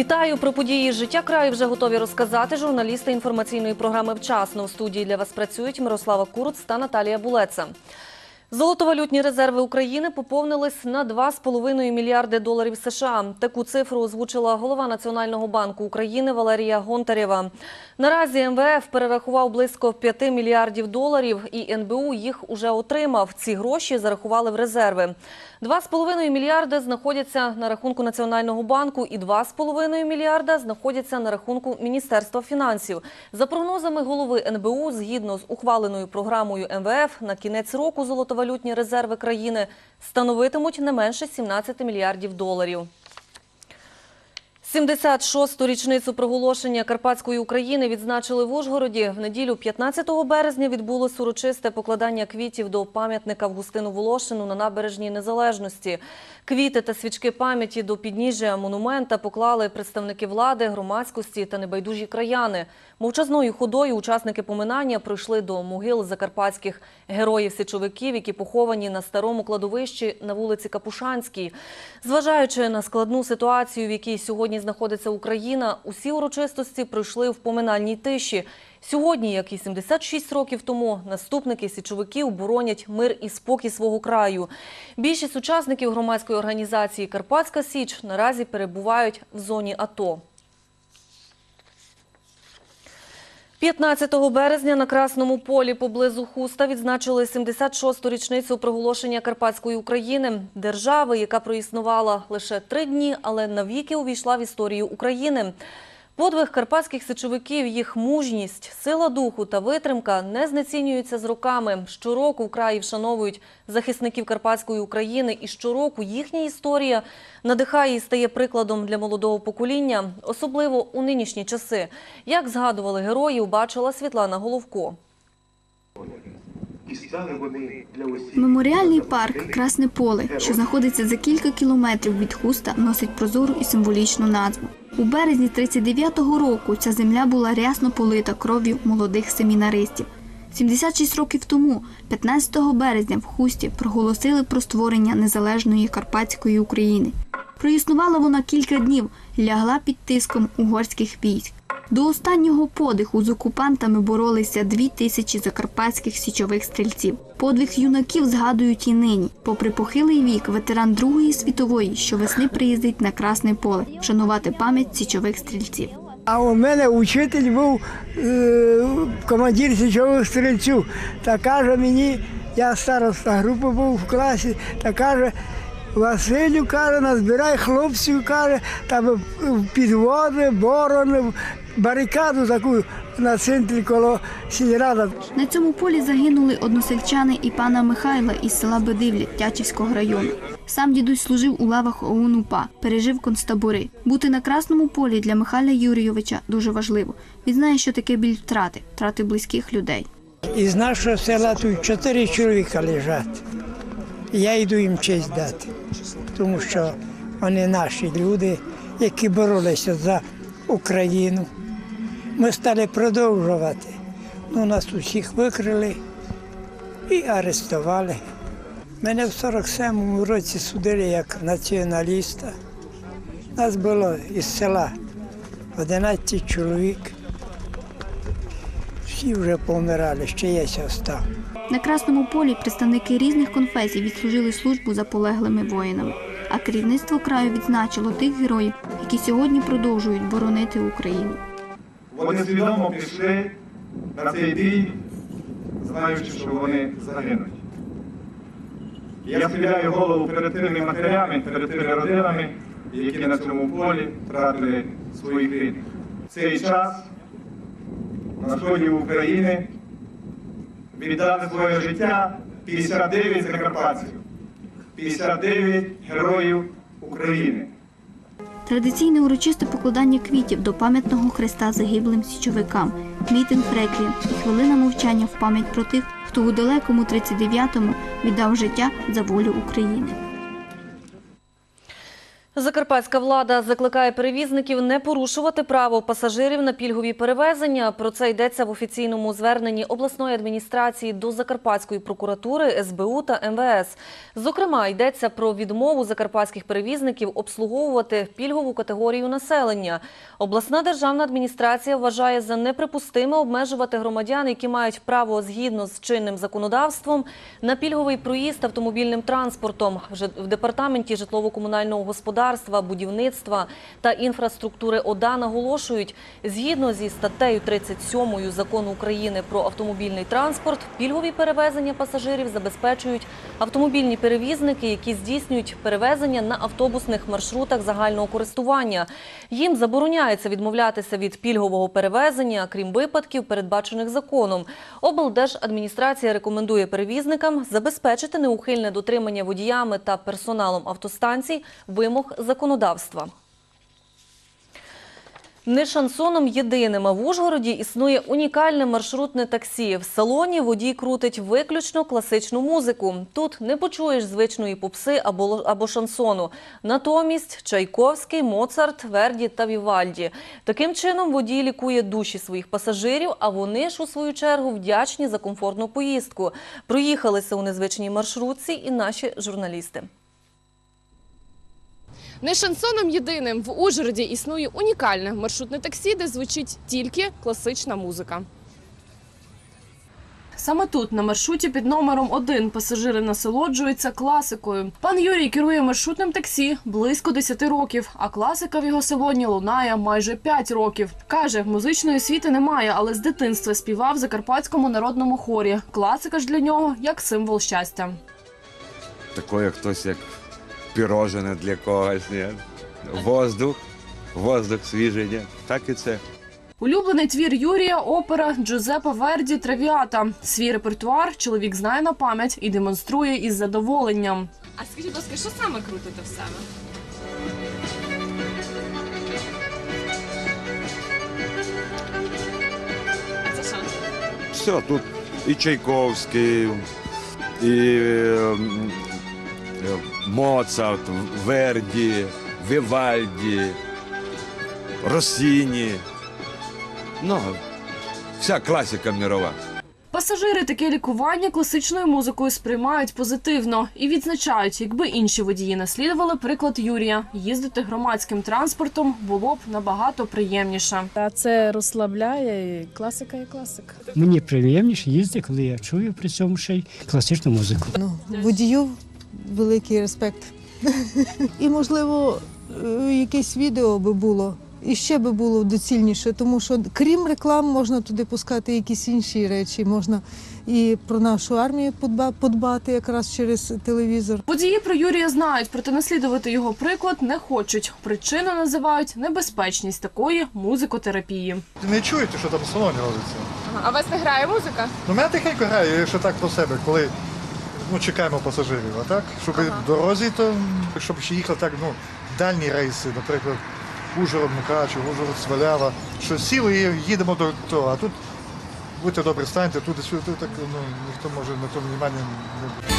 Вітаю про події життя краю. Вже готові розказати журналісти інформаційної програми Вчасно. в студії для вас працюють Мирослава Куруц та Наталія Булеца. Золотовалютні резерви України поповнились на 2,5 мільярди доларів США. Таку цифру озвучила голова Національного банку України Валерія Гонтарєва. Наразі МВФ перерахував близько 5 мільярдів доларів, і НБУ їх уже отримав. Ці гроші зарахували в резерви. 2,5 мільярди знаходяться на рахунку Національного банку і 2,5 мільярда знаходяться на рахунку Міністерства фінансів. За прогнозами голови НБУ, згідно з ухваленою програмою МВФ, на кінець року золотовалютні резерви країни становитимуть не менше 17 мільярдів доларів. 76-ту річницю проголошення Карпатської України відзначили в Ужгороді. В неділю 15 березня відбулось урочисте покладання квітів до пам'ятника Августину Волошину на набережній Незалежності. Квіти та свічки пам'яті до підніжжя монумента поклали представники влади, громадськості та небайдужі краяни. Мовчазною ходою учасники поминання пройшли до могил закарпатських героїв-січовиків, які поховані на старому кладовищі на вулиці Капушанській. Зважаючи на складну ситуацію, в якій сьогодні знаходиться Україна, усі урочистості пройшли в поминальній тиші. Сьогодні, як і 76 років тому, наступники січовиків боронять мир і спокій свого краю. Більшість учасників громадської організації Карпатська Січ наразі перебувають в зоні АТО. 15 березня на Красному полі поблизу Хуста відзначили 76-ту річницю проголошення Карпатської України, держави, яка проіснувала лише три дні, але навіки увійшла в історію України. Подвиг карпатських сичовиків, їх мужність, сила духу та витримка не знецінюються з роками. Щороку в краї вшановують захисників Карпатської України, і щороку їхня історія надихає і стає прикладом для молодого покоління, особливо у нинішні часи. Як згадували героїв, бачила Світлана Головко. Меморіальний парк Красне поле, що знаходиться за кілька кілометрів від хуста, носить прозору і символічну назву. У березні 39-го року ця земля була рясно полита кров'ю молодих семінаристів. 76 років тому, 15 березня, в хусті проголосили про створення незалежної Карпатської України. Проіснувала вона кілька днів, лягла під тиском угорських військ. До останнього подиху з окупантами боролися дві тисячі закарпатських січових стрільців. Подвиг юнаків згадують і нині. Попри похилий вік, ветеран Другої світової щовесни приїздить на Красне поле вшанувати пам'ять січових стрільців. А у мене учитель був е, командир січових стрільців. Та каже мені, я староста групи був в класі, та каже, Василю каже, назбирай хлопців, каже, там підводи, борони, барикаду таку на центрі коло сільрада. На цьому полі загинули односельчани і пана Михайла із села Бедивлі Тячівського району. Сам дідусь служив у лавах ОУН УПА, пережив концтабори. Бути на красному полі для Михайла Юрійовича дуже важливо. Він знає, що таке біль втрати, втрати близьких людей. Із нашого села тут чотири чоловіка лежать. Я йду їм честь дати, тому що вони наші люди, які боролися за Україну. Ми стали продовжувати. Ну, нас усіх викрили і арестували. Мене в 47-му році судили як націоналіста. Нас було із села 11 чоловік. Всі вже помирали, ще я остав. На красному полі представники різних конфесій відслужили службу за полеглими воїнами. А керівництво краю відзначило тих героїв, які сьогодні продовжують боронити Україну. Вони свідомо пішли на цей бій, знаючи, що вони загинуть. Я схиляю голову перед тими матерями, перед тими родинами, які на цьому полі втратили своїх рідних. Цей час на сході України віддали своє життя 59 закарпатців, 59 героїв України. Традиційне урочисте покладання квітів до пам'ятного хреста загиблим січовикам, мітинг Фреклін і хвилина мовчання в пам'ять про тих, хто у далекому 39-му віддав життя за волю України. Закарпатська влада закликає перевізників не порушувати право пасажирів на пільгові перевезення. Про це йдеться в офіційному зверненні обласної адміністрації до Закарпатської прокуратури, СБУ та МВС. Зокрема, йдеться про відмову закарпатських перевізників обслуговувати пільгову категорію населення. Обласна державна адміністрація вважає за неприпустиме обмежувати громадян, які мають право згідно з чинним законодавством на пільговий проїзд автомобільним транспортом. Вже в департаменті житлово-комунального господарства, будівництва та інфраструктури ОДА наголошують, згідно зі статтею 37 закону України про автомобільний транспорт, пільгові перевезення пасажирів забезпечують автомобільні перевізники, які здійснюють перевезення на автобусних маршрутах загального користування. Їм забороняється відмовлятися від пільгового перевезення, крім випадків, передбачених законом. Облдержадміністрація рекомендує перевізникам забезпечити неухильне дотримання водіями та персоналом автостанцій вимог законодавства. Не шансоном єдиним, а в Ужгороді існує унікальне маршрутне таксі. В салоні водій крутить виключно класичну музику. Тут не почуєш звичної попси або, або шансону. Натомість Чайковський, Моцарт, Верді та Вівальді. Таким чином водій лікує душі своїх пасажирів, а вони ж у свою чергу вдячні за комфортну поїздку. Проїхалися у незвичній маршрутці і наші журналісти. Не шансоном єдиним в Ужгороді існує унікальне маршрутне таксі, де звучить тільки класична музика. Саме тут, на маршруті під номером 1, пасажири насолоджуються класикою. Пан Юрій керує маршрутним таксі близько 10 років, а класика в його салоні лунає майже 5 років. Каже, музичної освіти немає, але з дитинства співав в закарпатському народному хорі. Класика ж для нього як символ щастя. такое хтось як пірожене для когось, ні? Воздух, воздух свіжий, ні? Так і це. Улюблений твір Юрія опера Джузеппе Верді Травіата. Свій репертуар чоловік знає на пам'ять і демонструє із задоволенням. А скажіть, будь ласка, що саме крутите в себе? А це що? Все, тут і Чайковський, і ем, е, Моцарт, Верді, Вівальді, Росіні. Ну, вся класика мірова. Пасажири таке лікування класичною музикою сприймають позитивно і відзначають, якби інші водії наслідували приклад Юрія, їздити громадським транспортом було б набагато приємніше. Та це розслабляє і класика і класика. Мені приємніше їздити, коли я чую при цьому ще й класичну музику. Ну, водію великий респект. І, можливо, е, якесь відео би було. І ще би було доцільніше, тому що крім реклам можна туди пускати якісь інші речі. Можна і про нашу армію подба- подбати якраз через телевізор. Водії про Юрія знають, проте наслідувати його приклад не хочуть. Причину називають небезпечність такої музикотерапії. Не чуєте, що там в салоні робиться? А у вас не грає музика? Ну, мене тихенько грає, якщо так про себе, коли ну, чекаємо пасажирів, а так? Щоб в дорозі, то щоб ще їхали так, ну, дальні рейси, наприклад, Ужгород, Мукачев, Ужгород, Свалява, що сіли і їдемо до того. А тут будьте добре, станьте, туди сюди, так ну, ніхто може на тому внимання не буде.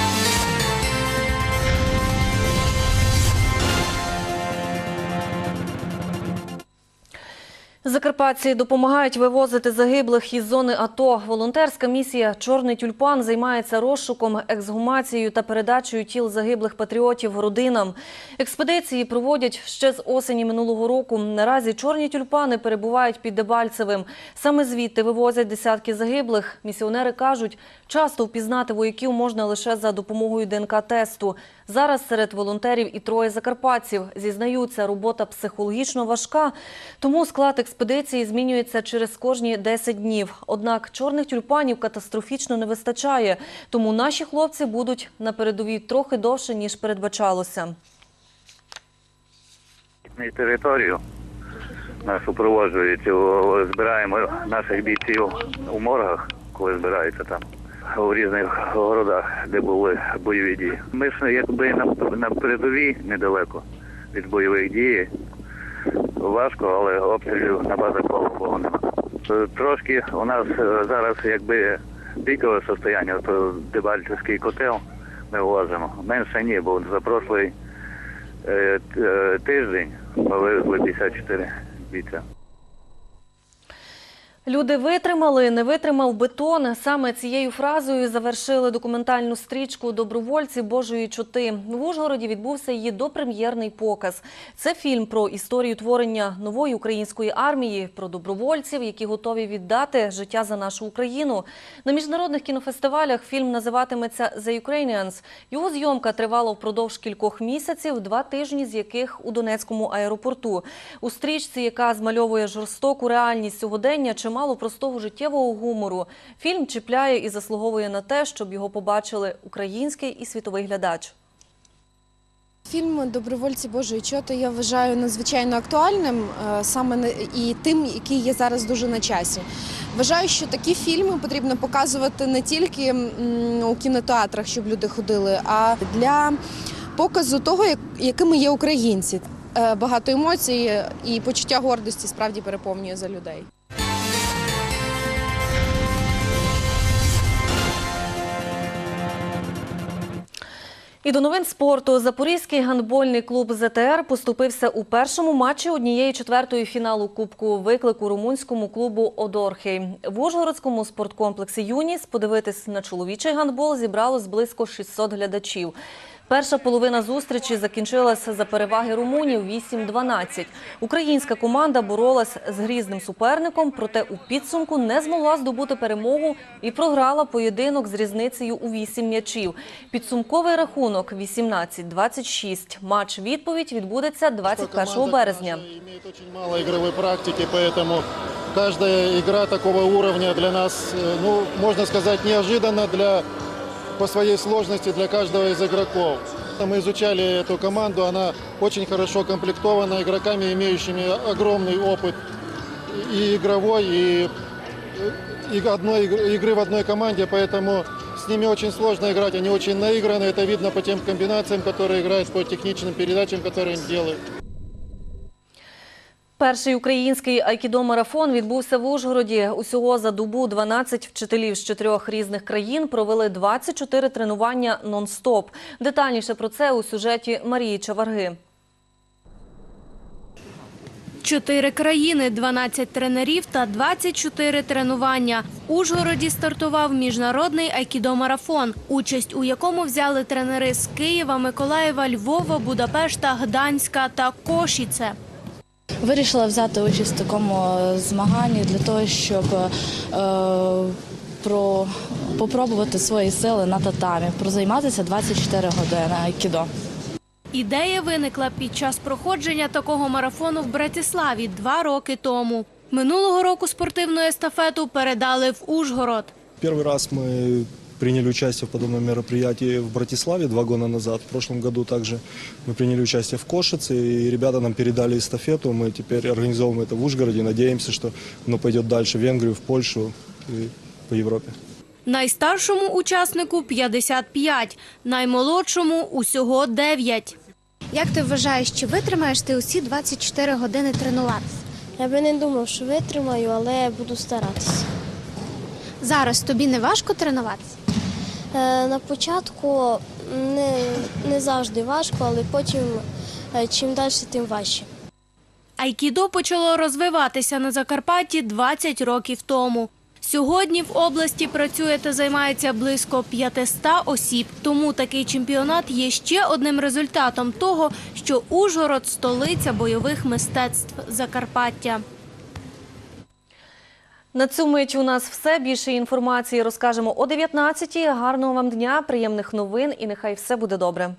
Закарпатці допомагають вивозити загиблих із зони АТО. Волонтерська місія Чорний тюльпан займається розшуком, ексгумацією та передачею тіл загиблих патріотів родинам. Експедиції проводять ще з осені минулого року. Наразі чорні тюльпани перебувають під Дебальцевим. Саме звідти вивозять десятки загиблих. Місіонери кажуть, часто впізнати вояків можна лише за допомогою ДНК-тесту. Зараз серед волонтерів і троє закарпатців. Зізнаються, робота психологічно важка, тому склад експедиції змінюється через кожні 10 днів. Однак чорних тюльпанів катастрофічно не вистачає, тому наші хлопці будуть на передовій трохи довше, ніж передбачалося. територію нас супроводжують, збираємо наших бійців у моргах, коли збираються там. У різних городах, де були бойові дії. Ми ж якби на, на передовій недалеко від бойових дій. Важко, але обстрілів базах Богу немає. Е, Трошки у нас е, зараз якби пікове состояння, то Дебальцевський котел ми ввозимо. Менше ні, бо за прошлий е, тиждень ми вивезли 54 бійця. Люди витримали, не витримав бетон. Саме цією фразою завершили документальну стрічку Добровольці Божої чоти. В Ужгороді відбувся її допрем'єрний показ. Це фільм про історію творення нової української армії, про добровольців, які готові віддати життя за нашу Україну. На міжнародних кінофестивалях фільм називатиметься «The Ukrainians». Його зйомка тривала впродовж кількох місяців, два тижні з яких у Донецькому аеропорту. У стрічці, яка змальовує жорстоку реальність сьогодення, чимало простого життєвого гумору. Фільм чіпляє і заслуговує на те, щоб його побачили український і світовий глядач. Фільм Добровольці Божої чоти я вважаю надзвичайно актуальним е, саме і тим, який є зараз дуже на часі. Вважаю, що такі фільми потрібно показувати не тільки у кінотеатрах, щоб люди ходили, а для показу того, якими є українці. Е, Багато емоцій і почуття гордості справді переповнює за людей. І до новин спорту. Запорізький гандбольний клуб ЗТР поступився у першому матчі однієї четвертої фіналу Кубку виклику румунському клубу Одорхей. В Ужгородському спорткомплексі Юніс подивитись на чоловічий гандбол зібралось близько 600 глядачів. Перша половина зустрічі закінчилася за переваги румунів 8-12. Українська команда боролась з грізним суперником, проте у підсумку не змогла здобути перемогу і програла поєдинок з різницею у 8 м'ячів. Підсумковий рахунок 18-26. Матч відповідь відбудеться 21 березня. мало игровой практики, поэтому каждая игра такого уровня для нас, э, ну, можно сказать, неожиданно для, по своей сложности для каждого из игроков. Мы изучали эту команду, она очень хорошо комплектована игроками, имеющими огромный опыт и игровой, и, и одной игры в одной команде, поэтому с ними очень сложно играть, они очень наиграны, это видно по тем комбинациям, которые играют, по техничным передачам, которые они делают. Перший український айкідо-марафон відбувся в Ужгороді. Усього за добу 12 вчителів з чотирьох різних країн провели 24 тренування нон-стоп. Детальніше про це у сюжеті Марії Чаварги. Чотири країни, 12 тренерів та 24 тренування. В Ужгороді стартував міжнародний айкідо-марафон, участь у якому взяли тренери з Києва, Миколаєва, Львова, Будапешта, Гданська та Кошіце. Вирішила взяти участь в такому е, змаганні для того, щоб е, про, попробувати свої сили на татамі, прозайматися 24 години айкідо. Ідея виникла під час проходження такого марафону в Братиславі два роки тому. Минулого року спортивну естафету передали в Ужгород. Первый раз мы приняли участие в подобном мероприятии в Братиславе два года назад. В прошлом году также мы приняли участие в Кошице, и ребята нам передали эстафету. Мы теперь организовываем это в Ужгороде. Надеемся, что оно пойдет дальше в Венгрию, в Польшу и по Европе. Найстаршому учаснику 55, наймолодшому усього 9. Як ти вважаєш, чи витримаєш ти усі 24 години тренуватися? Я би не думав, що витримаю, але буду старатися. Зараз тобі не важко тренуватися? Е, на початку не, не завжди важко, але потім е, чим далі, тим важче. Айкідо почало розвиватися на Закарпатті 20 років тому. Сьогодні в області працює та займається близько 500 осіб. Тому такий чемпіонат є ще одним результатом того, що Ужгород столиця бойових мистецтв Закарпаття. На цю мить у нас все. Більше інформації розкажемо о 19-й. Гарного вам дня, приємних новин і нехай все буде добре.